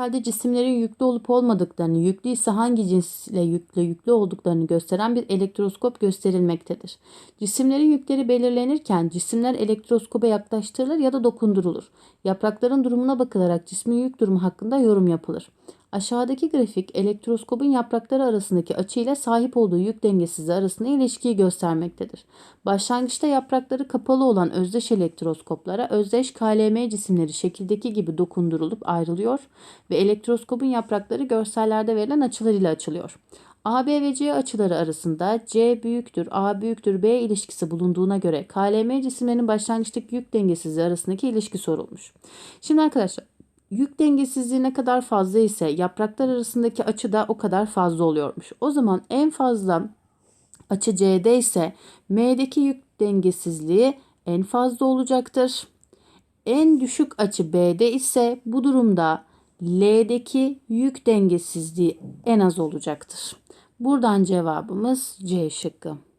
Görselde cisimlerin yüklü olup olmadıklarını, yüklü ise hangi cinsle yüklü, yüklü olduklarını gösteren bir elektroskop gösterilmektedir. Cisimlerin yükleri belirlenirken cisimler elektroskopa yaklaştırılır ya da dokundurulur. Yaprakların durumuna bakılarak cismin yük durumu hakkında yorum yapılır. Aşağıdaki grafik elektroskopun yaprakları arasındaki açı ile sahip olduğu yük dengesizliği arasında ilişkiyi göstermektedir. Başlangıçta yaprakları kapalı olan özdeş elektroskoplara özdeş KLM cisimleri şekildeki gibi dokundurulup ayrılıyor ve elektroskopun yaprakları görsellerde verilen açılar ile açılıyor. AB ve C açıları arasında C büyüktür, A büyüktür, B ilişkisi bulunduğuna göre KLM cisimlerinin başlangıçtaki yük dengesizliği arasındaki ilişki sorulmuş. Şimdi arkadaşlar yük dengesizliği ne kadar fazla ise yapraklar arasındaki açı da o kadar fazla oluyormuş. O zaman en fazla açı C'de ise M'deki yük dengesizliği en fazla olacaktır. En düşük açı B'de ise bu durumda L'deki yük dengesizliği en az olacaktır. Buradan cevabımız C şıkkı.